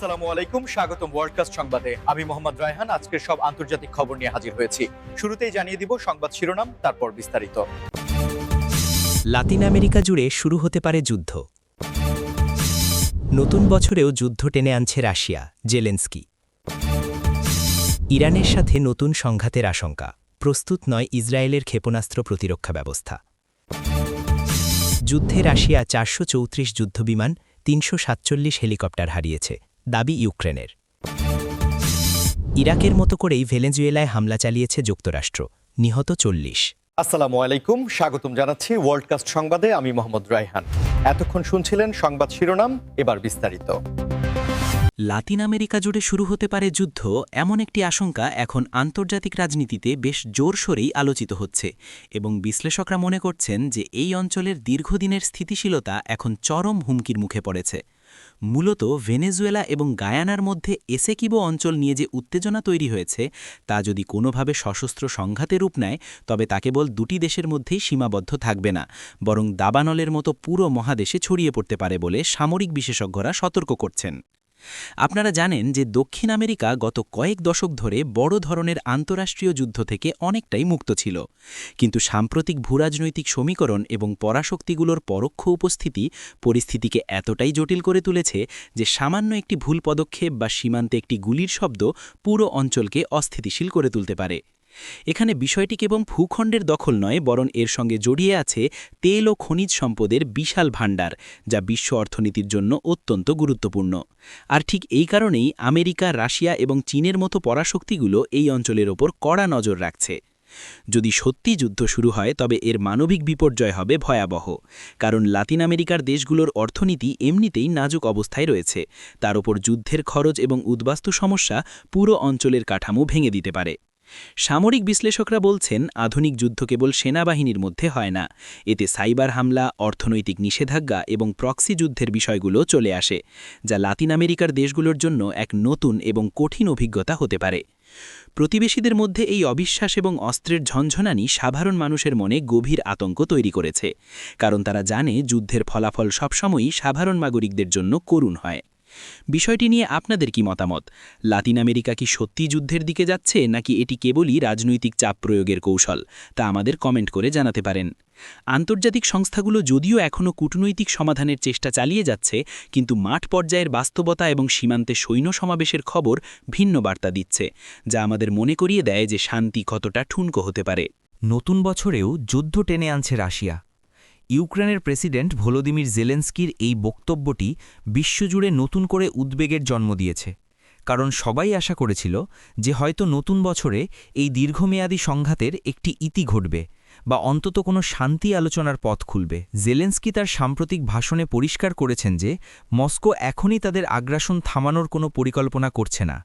আসসালামু আলাইকুম, স্বাগতম সংবাদে। আমি মোহাম্মদ রায়হান আজকের সব আন্তর্জাতিক খবর নিয়ে হাজির হয়েছি। শুরুতেই জানিয়ে দিব সংবাদ শিরোনাম, তারপর বিস্তারিত। লাতিন আমেরিকা জুড়ে শুরু হতে পারে যুদ্ধ। নতুন বছরেও যুদ্ধ টেনে আনছে রাশিয়া, জেলেন্সকি। ইরানের সাথে নতুন সংঘাতের আশঙ্কা, প্রস্তুত নয় ইসরায়েলের ক্ষেপণাস্ত্র প্রতিরক্ষা ব্যবস্থা। যুদ্ধে রাশিয়া চারশো চৌত্রিশ যুদ্ধবিমান, তিনশো সাতচল্লিশ হেলিকপ্টার হারিয়েছে। দাবি ইউক্রেনের। ইরাকের মতো করেই ভেনেজুয়েলায় হামলা চালিয়েছে যুক্তরাষ্ট্র। নিহত চল্লিশ। আসসালামু আলাইকুম স্বাগতম জানাচ্ছি ওয়ার্ল্ডকাস্ট সংবাদে আমি মোহাম্মদ রায়হান। এতক্ষণ শুনছিলেন সংবাদ শিরোনাম এবার বিস্তারিত। লাতিন আমেরিকা জুড়ে শুরু হতে পারে যুদ্ধ এমন একটি আশঙ্কা এখন আন্তর্জাতিক রাজনীতিতে বেশ জোরসোরেই আলোচিত হচ্ছে। এবং বিশ্লেষকরা মনে করছেন যে এই অঞ্চলের দীর্ঘদিনের স্থিতিশীলতা এখন চরম হুমকির মুখে পড়েছে। মূলত ভেনেজুয়েলা এবং গায়ানার মধ্যে এসেকিবো অঞ্চল নিয়ে যে উত্তেজনা তৈরি হয়েছে, তা যদি কোনোভাবে সশস্ত্র সংঘাতে রূপ নেয়, তবে তা কেবল দুটি দেশের মধ্যেই সীমাবদ্ধ থাকবে না, বরং দাবানলের মতো পুরো মহাদেশে ছড়িয়ে পড়তে পারে বলে সামরিক বিশেষজ্ঞরা সতর্ক করছেন। আপনারা জানেন যে দক্ষিণ আমেরিকা গত কয়েক দশক ধরে বড় ধরনের আন্তরাষ্ট্রীয় যুদ্ধ থেকে অনেকটাই মুক্ত ছিল। কিন্তু সাম্প্রতিক ভূরাজনৈতিক সমীকরণ এবং পরাশক্তিগুলোর পরোক্ষ উপস্থিতি পরিস্থিতিকে এতটাই জটিল করে তুলেছে যে সামান্য একটি ভুল পদক্ষেপ বা সীমান্তে একটি গুলির শব্দ পুরো অঞ্চলকে অস্থিতিশীল করে তুলতে পারে। এখানে বিষয়টি কেবল ভূখণ্ডের দখল নয়, বরং এর সঙ্গে জড়িয়ে আছে তেল ও খনিজ সম্পদের বিশাল ভাণ্ডার, যা বিশ্ব অর্থনীতির জন্য অত্যন্ত গুরুত্বপূর্ণ। আর ঠিক এই কারণেই আমেরিকা, রাশিয়া এবং চীনের মতো পরাশক্তিগুলো এই অঞ্চলের ওপর কড়া নজর রাখছে। যদি সত্যি যুদ্ধ শুরু হয়, তবে এর মানবিক বিপর্যয় হবে ভয়াবহ, কারণ লাতিন আমেরিকার দেশগুলোর অর্থনীতি এমনিতেই নাজুক অবস্থায় রয়েছে। তার ওপর যুদ্ধের খরচ এবং উদ্বাস্তু সমস্যা পুরো অঞ্চলের কাঠামো ভেঙে দিতে পারে। সামরিক বিশ্লেষকরা বলছেন, আধুনিক যুদ্ধ কেবল সেনাবাহিনীর মধ্যে হয় না, এতে সাইবার হামলা, অর্থনৈতিক নিষেধাজ্ঞা এবং প্রক্সি যুদ্ধের বিষয়গুলো চলে আসে, যা লাতিন আমেরিকার দেশগুলোর জন্য এক নতুন এবং কঠিন অভিজ্ঞতা হতে পারে। প্রতিবেশীদের মধ্যে এই অবিশ্বাস এবং অস্ত্রের ঝনঝনানি সাধারণ মানুষের মনে গভীর আতঙ্ক তৈরি করেছে, কারণ তারা জানে যুদ্ধের ফলাফল সবসময়ই সাধারণ নাগরিকদের জন্য করুণ হয়। বিষয়টি নিয়ে আপনাদের কি মতামত? লাতিন আমেরিকা কি সত্যি যুদ্ধের দিকে যাচ্ছে, নাকি এটি কেবলই রাজনৈতিক চাপ প্রয়োগের কৌশল? তা আমাদের কমেন্ট করে জানাতে পারেন। আন্তর্জাতিক সংস্থাগুলো যদিও এখনও কূটনৈতিক সমাধানের চেষ্টা চালিয়ে যাচ্ছে, কিন্তু মাঠ পর্যায়ের বাস্তবতা এবং সীমান্তে সৈন্য সমাবেশের খবর ভিন্ন বার্তা দিচ্ছে, যা আমাদের মনে করিয়ে দেয় যে শান্তি কতটা ঠুনকো হতে পারে। নতুন বছরেও যুদ্ধ টেনে আনছে রাশিয়া। ইউক্রেনের প্রেসিডেন্ট ভলোদিমির জেলেন্সকির এই বক্তব্যটি বিশ্বজুড়ে নতুন করে উদ্বেগের জন্ম দিয়েছে। কারণ সবাই আশা করেছিল যে হয়তো নতুন বছরে এই দীর্ঘমেয়াদী সংঘাতের একটি ইতি ঘটবে বা অন্তত কোনো শান্তি আলোচনার পথ খুলবে। জেলেন্সকি তার সাম্প্রতিক ভাষণে পরিষ্কার করেছেন যে, মস্কো এখনই তাদের আগ্রাসন থামানোর কোনো পরিকল্পনা করছে না।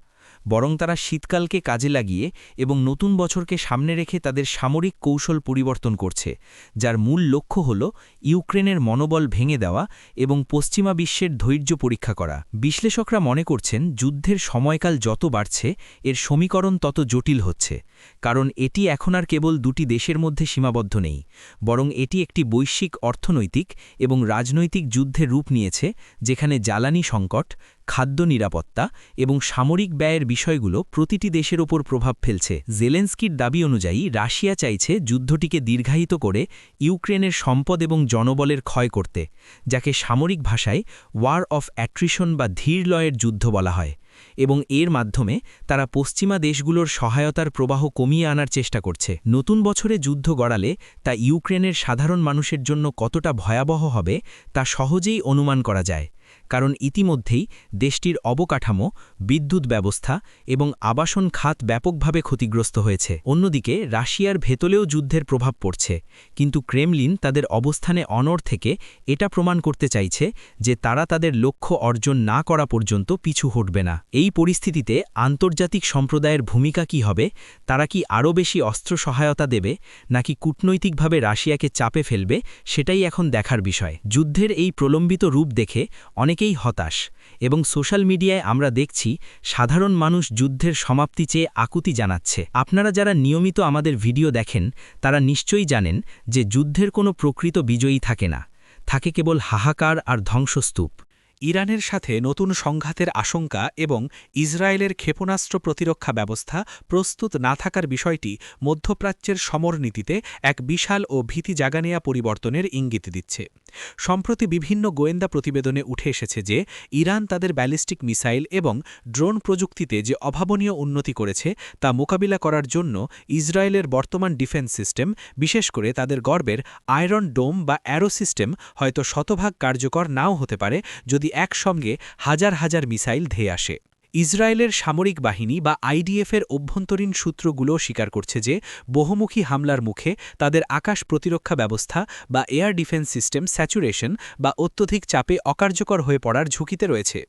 বরং তারা শীতকালকে কাজে লাগিয়ে এবং নতুন বছরকে সামনে রেখে তাদের সামরিক কৌশল পরিবর্তন করছে, যার মূল লক্ষ্য হল ইউক্রেনের মনোবল ভেঙে দেওয়া এবং পশ্চিমা বিশ্বের ধৈর্য পরীক্ষা করা। বিশ্লেষকরা মনে করছেন, যুদ্ধের সময়কাল যত বাড়ছে, এর সমীকরণ তত জটিল হচ্ছে। কারণ এটি এখন আর কেবল দুটি দেশের মধ্যে সীমাবদ্ধ নেই, বরং এটি একটি বৈশ্বিক অর্থনৈতিক এবং রাজনৈতিক যুদ্ধে রূপ নিয়েছে, যেখানে জ্বালানি সংকট, খাদ্য নিরাপত্তা এবং সামরিক ব্যয়ের বিষয়গুলো প্রতিটি দেশের ওপর প্রভাব ফেলছে। জেলেন্সকির দাবি অনুযায়ী, রাশিয়া চাইছে যুদ্ধটিকে দীর্ঘায়িত করে ইউক্রেনের সম্পদ এবং জনবলের ক্ষয় করতে, যাকে সামরিক ভাষায় ওয়ার অফ অ্যাট্রিশন বা ধীর লয়ের যুদ্ধ বলা হয়। এবং এর মাধ্যমে তারা পশ্চিমা দেশগুলোর সহায়তার প্রবাহ কমিয়ে আনার চেষ্টা করছে। নতুন বছরে যুদ্ধ গড়ালে তা ইউক্রেনের সাধারণ মানুষের জন্য কতটা ভয়াবহ হবে তা সহজেই অনুমান করা যায়। কারণ ইতিমধ্যেই দেশটির অবকাঠামো, বিদ্যুৎ ব্যবস্থা এবং আবাসন খাত ব্যাপকভাবে ক্ষতিগ্রস্ত হয়েছে। অন্যদিকে, রাশিয়ার ভেতলেও যুদ্ধের প্রভাব পড়ছে। কিন্তু ক্রেমলিন তাদের অবস্থানে অনর থেকে এটা প্রমাণ করতে চাইছে যে তারা তাদের লক্ষ্য অর্জন না করা পর্যন্ত পিছু হটবে না। এই পরিস্থিতিতে আন্তর্জাতিক সম্প্রদায়ের ভূমিকা কি হবে, তারা কি আরও বেশি অস্ত্র সহায়তা দেবে, নাকি কূটনৈতিকভাবে রাশিয়াকে চাপে ফেলবে, সেটাই এখন দেখার বিষয়। যুদ্ধের এই প্রলম্বিত রূপ দেখে অনেকেই হতাশ এবং সোশ্যাল মিডিয়ায় আমরা দেখছি সাধারণ মানুষ যুদ্ধের সমাপ্তি চেয়ে আকুতি জানাচ্ছে। আপনারা যারা নিয়মিত আমাদের ভিডিও দেখেন, তারা নিশ্চয়ই জানেন যে যুদ্ধের কোনো প্রকৃত বিজয়ী থাকে না। থাকে কেবল হাহাকার আর ধ্বংসস্তূপ। ইরানের সাথে নতুন সংঘাতের আশঙ্কা এবং ইসরায়েলের ক্ষেপণাস্ত্র প্রতিরক্ষা ব্যবস্থা প্রস্তুত না থাকার বিষয়টি মধ্যপ্রাচ্যের সমরনীতিতে এক বিশাল ও ভীতি জাগানিয়া পরিবর্তনের ইঙ্গিত দিচ্ছে। সম্প্রতি বিভিন্ন গোয়েন্দা প্রতিবেদনে উঠে এসেছে যে, ইরান তাদের ব্যালিস্টিক মিসাইল এবং ড্রোন প্রযুক্তিতে যে অভাবনীয় উন্নতি করেছে তা মোকাবিলা করার জন্য ইসরায়েলের বর্তমান ডিফেন্স সিস্টেম, বিশেষ করে তাদের গর্বের আয়রন ডোম বা অ্যারো সিস্টেম, হয়তো শতভাগ কার্যকর নাও হতে পারে যদি একসঙ্গে হাজার হাজার মিসাইল ধেয়ে আসে। ইসরায়েলের সামরিক বাহিনী বা আইডিএফের অভ্যন্তরীণ সূত্রগুলো স্বীকার করছে যে বহুমুখী হামলার মুখে তাদের আকাশ প্রতিরক্ষা ব্যবস্থা বা এয়ার ডিফেন্স সিস্টেম স্যাচুরেশন বা অত্যধিক চাপে অকার্যকর হয়ে পড়ার ঝুঁকিতে রয়েছে।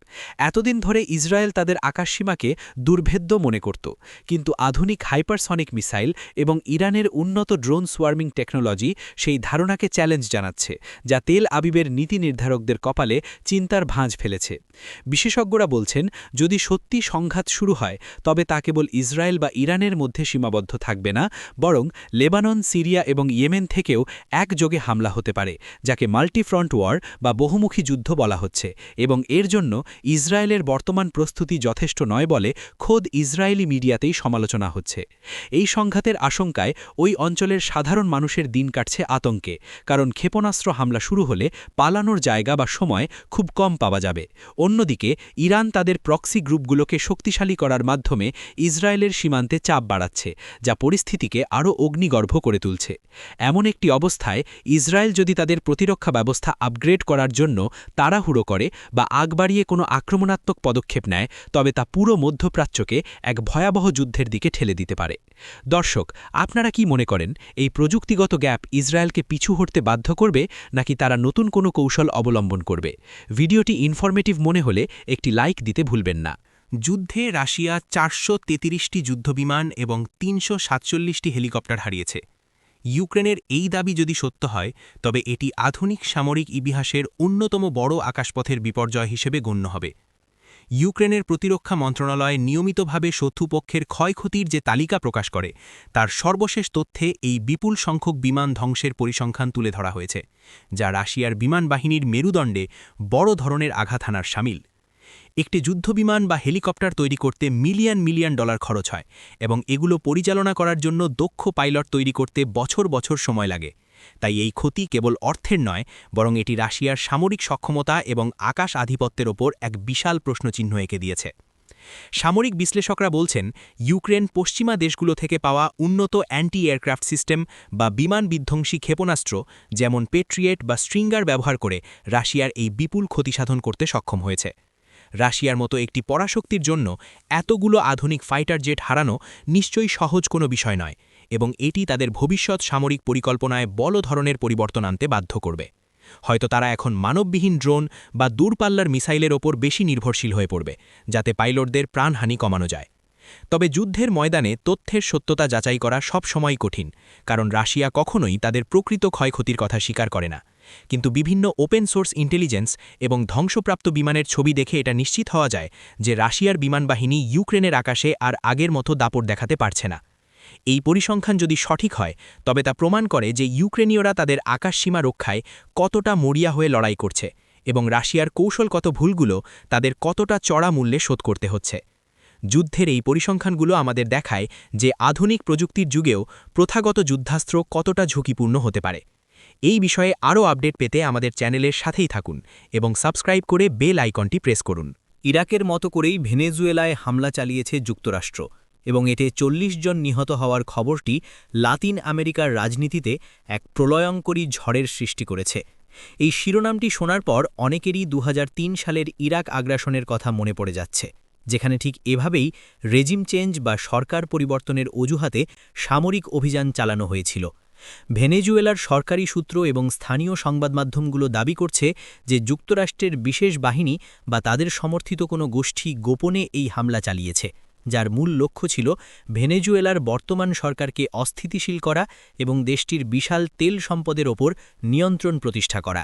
এতদিন ধরে ইসরায়েল তাদের আকাশসীমাকে দুর্ভেদ্য মনে করত, কিন্তু আধুনিক হাইপারসনিক মিসাইল এবং ইরানের উন্নত ড্রোন সোয়ার্মিং টেকনোলজি সেই ধারণাকে চ্যালেঞ্জ জানাচ্ছে, যা তেল আবিবের নীতি নির্ধারকদের কপালে চিন্তার ভাঁজ ফেলেছে। বিশেষজ্ঞরা বলছেন, যদি সত্যি সংঘাত শুরু হয়, তবে তা কেবল ইসরায়েল বা ইরানের মধ্যে সীমাবদ্ধ থাকবে না, বরং লেবানন, সিরিয়া এবং ইয়েমেন থেকেও একযোগে হামলা হতে পারে, যাকে মাল্টিফ্রন্ট ওয়ার বা বহুমুখী যুদ্ধ বলা হচ্ছে, এবং এর জন্য ইসরায়েলের বর্তমান প্রস্তুতি যথেষ্ট নয় বলে খোদ ইসরায়েলি মিডিয়াতেই সমালোচনা হচ্ছে। এই সংঘাতের আশঙ্কায় ওই অঞ্চলের সাধারণ মানুষের দিন কাটছে আতঙ্কে, কারণ ক্ষেপণাস্ত্র হামলা শুরু হলে পালানোর জায়গা বা সময় খুব কম পাওয়া যাবে। অন্যদিকে, ইরান তাদের প্রক্সি গ্রুপগুলোকে শক্তিশালী করার মাধ্যমে ইসরায়েলের সীমান্তে চাপ বাড়াচ্ছে, যা পরিস্থিতিকে আরও অগ্নিগর্ভ করে তুলছে। এমন একটি অবস্থায় ইসরায়েল যদি তাদের প্রতিরক্ষা ব্যবস্থা আপগ্রেড করার জন্য তাড়াহুড়ো করে বা আগ বাড়িয়ে কোনো আক্রমণাত্মক পদক্ষেপ নেয়, তবে তা পুরো মধ্যপ্রাচ্যকে এক ভয়াবহ যুদ্ধের দিকে ঠেলে দিতে পারে। দর্শক, আপনারা কি মনে করেন, এই প্রযুক্তিগত গ্যাপ ইসরায়েলকে পিছু হটতে বাধ্য করবে, নাকি তারা নতুন কোনো কৌশল অবলম্বন করবে? ভিডিওটি ইনফরমেটিভ মনে হলে একটি লাইক দিতে ভুলবেন না। যুদ্ধে রাশিয়া চারশো তেতিরিশটি যুদ্ধবিমান এবং তিনশো সাতচল্লিশটি হেলিকপ্টার হারিয়েছে। ইউক্রেনের এই দাবি যদি সত্য হয়, তবে এটি আধুনিক সামরিক ইতিহাসের অন্যতম বড় আকাশপথের বিপর্যয় হিসেবে গণ্য হবে। ইউক্রেনের প্রতিরক্ষা মন্ত্রণালয় নিয়মিতভাবে শত্রুপক্ষের ক্ষয়ক্ষতির যে তালিকা প্রকাশ করে, তার সর্বশেষ তথ্যে এই বিপুল সংখ্যক বিমান ধ্বংসের পরিসংখ্যান তুলে ধরা হয়েছে, যা রাশিয়ার বিমান বাহিনীর মেরুদণ্ডে বড় ধরনের আঘাত হানার সামিল। একটি যুদ্ধবিমান বা হেলিকপ্টার তৈরি করতে মিলিয়ন মিলিয়ন ডলার খরচ হয় এবং এগুলো পরিচালনা করার জন্য দক্ষ পাইলট তৈরি করতে বছর বছর সময় লাগে। তাই এই ক্ষতি কেবল অর্থের নয়, বরং এটি রাশিয়ার সামরিক সক্ষমতা এবং আকাশ আধিপত্যের ওপর এক বিশাল প্রশ্নচিহ্ন এঁকে দিয়েছে। সামরিক বিশ্লেষকরা বলছেন, ইউক্রেন পশ্চিমা দেশগুলো থেকে পাওয়া উন্নত অ্যান্টি এয়ারক্রাফট সিস্টেম বা বিমান বিধ্বংসী ক্ষেপণাস্ত্র, যেমন পেট্রিয়েট বা স্ট্রিঙ্গার ব্যবহার করে রাশিয়ার এই বিপুল ক্ষতিসাধন করতে সক্ষম হয়েছে। রাশিয়ার মতো একটি পরাশক্তির জন্য এতগুলো আধুনিক ফাইটার জেট হারানো নিশ্চয়ই সহজ কোনো বিষয় নয় এবং এটি তাদের ভবিষ্যৎ সামরিক পরিকল্পনায় বড় ধরনের পরিবর্তন আনতে বাধ্য করবে। হয়তো তারা এখন মানববিহীন ড্রোন বা দূরপাল্লার মিসাইলের ওপর বেশি নির্ভরশীল হয়ে পড়বে, যাতে পাইলটদের প্রাণহানি কমানো যায়। তবে যুদ্ধের ময়দানে তথ্যের সত্যতা যাচাই করা সব সময় কঠিন, কারণ রাশিয়া কখনোই তাদের প্রকৃত ক্ষয়ক্ষতির কথা স্বীকার করে না। কিন্তু বিভিন্ন ওপেন সোর্স ইন্টেলিজেন্স এবং ধ্বংসপ্রাপ্ত বিমানের ছবি দেখে এটা নিশ্চিত হওয়া যায় যে রাশিয়ার বিমানবাহিনী ইউক্রেনের আকাশে আর আগের মতো দাপট দেখাতে পারছে না। এই পরিসংখ্যান যদি সঠিক হয়, তবে তা প্রমাণ করে যে ইউক্রেনীয়রা তাদের আকাশসীমা রক্ষায় কতটা মরিয়া হয়ে লড়াই করছে এবং রাশিয়ার কৌশলগত ভুলগুলো তাদের কতটা চড়া মূল্যে শোধ করতে হচ্ছে। যুদ্ধের এই পরিসংখ্যানগুলো আমাদের দেখায় যে আধুনিক প্রযুক্তির যুগেও প্রথাগত যুদ্ধাস্ত্র কতটা ঝুঁকিপূর্ণ হতে পারে। এই বিষয়ে আরও আপডেট পেতে আমাদের চ্যানেলের সাথেই থাকুন এবং সাবস্ক্রাইব করে বেল আইকনটি প্রেস করুন। ইরাকের মতো করেই ভেনেজুয়েলায় হামলা চালিয়েছে যুক্তরাষ্ট্র এবং এতে চল্লিশ জন নিহত হওয়ার খবরটি লাতিন আমেরিকার রাজনীতিতে এক প্রলয়ঙ্করী ঝড়ের সৃষ্টি করেছে। এই শিরোনামটি শোনার পর অনেকেরই দু হাজার তিন সালের ইরাক আগ্রাসনের কথা মনে পড়ে যাচ্ছে, যেখানে ঠিক এভাবেই রেজিম চেঞ্জ বা সরকার পরিবর্তনের অজুহাতে সামরিক অভিযান চালানো হয়েছিল। ভেনেজুয়েলার সরকারি সূত্র এবং স্থানীয় সংবাদমাধ্যমগুলো দাবি করছে যে যুক্তরাষ্ট্রের বিশেষ বাহিনী বা তাদের সমর্থিত কোনো গোষ্ঠী গোপনে এই হামলা চালিয়েছে, যার মূল লক্ষ্য ছিল ভেনেজুয়েলার বর্তমান সরকারকে অস্থিতিশীল করা এবং দেশটির বিশাল তেল সম্পদের ওপর নিয়ন্ত্রণ প্রতিষ্ঠা করা।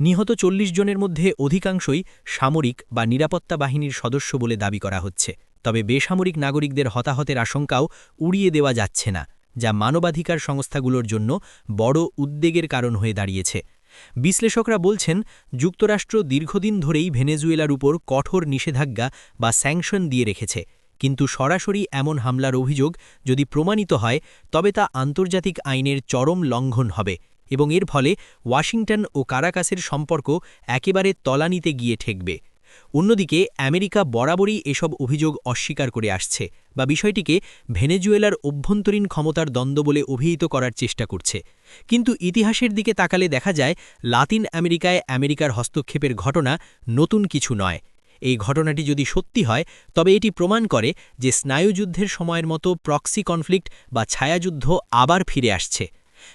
নিহত চল্লিশ জনের মধ্যে অধিকাংশই সামরিক বা নিরাপত্তা বাহিনীর সদস্য বলে দাবি করা হচ্ছে। তবে বেসামরিক নাগরিকদের হতাহতের আশঙ্কাও উড়িয়ে দেওয়া যাচ্ছে না। যা মানবাধিকার সংস্থাগুলোর জন্য বড় উদ্বেগের কারণ হয়ে দাঁড়িয়েছে। বিশ্লেষকরা বলছেন, যুক্তরাষ্ট্র দীর্ঘদিন ধরেই ভেনেজুয়েলার উপর কঠোর নিষেধাজ্ঞা বা স্যাংশন দিয়ে রেখেছে। কিন্তু সরাসরি এমন হামলার অভিযোগ যদি প্রমাণিত হয়, তবে তা আন্তর্জাতিক আইনের চরম লঙ্ঘন হবে এবং এর ফলে ওয়াশিংটন ও কারাকাসের সম্পর্ক একেবারে তলানিতে গিয়ে ঠেকবে। অন্যদিকে আমেরিকা বরাবরই এসব অভিযোগ অস্বীকার করে আসছে বা বিষয়টিকে ভেনেজুয়েলার অভ্যন্তরীণ ক্ষমতার দ্বন্দ্ব বলে অভিহিত করার চেষ্টা করছে। কিন্তু ইতিহাসের দিকে তাকালে দেখা যায়, লাতিন আমেরিকায় আমেরিকার হস্তক্ষেপের ঘটনা নতুন কিছু নয়। এই ঘটনাটি যদি সত্যি হয়, তবে এটি প্রমাণ করে যে স্নায়ুযুদ্ধের সময়ের মতো প্রক্সি কনফ্লিক্ট বা ছায়াযুদ্ধ আবার ফিরে আসছে।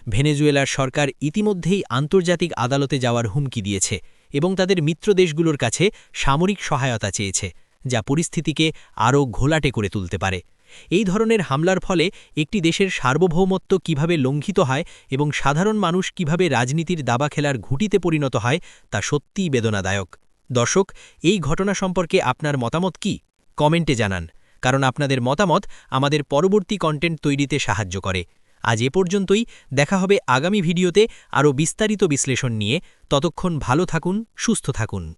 ভেনেজুয়েলার সরকার ইতিমধ্যেই আন্তর্জাতিক আদালতে যাওয়ার হুমকি দিয়েছে। এবং তাদের মিত্র দেশগুলোর কাছে সামরিক সহায়তা চেয়েছে, যা পরিস্থিতিকে আরও ঘোলাটে করে তুলতে পারে। এই ধরনের হামলার ফলে একটি দেশের সার্বভৌমত্ব কীভাবে লঙ্ঘিত হয় এবং সাধারণ মানুষ কীভাবে রাজনীতির দাবা খেলার ঘুঁটিতে পরিণত হয়, তা সত্যিই বেদনাদায়ক। দর্শক, এই ঘটনা সম্পর্কে আপনার মতামত কি? কমেন্টে জানান, কারণ আপনাদের মতামত আমাদের পরবর্তী কন্টেন্ট তৈরিতে সাহায্য করে। আজ এ পর্যন্তই, দেখা হবে আগামী ভিডিওতে আরও বিস্তারিত বিশ্লেষণ নিয়ে। ততক্ষণ ভালো থাকুন, সুস্থ থাকুন।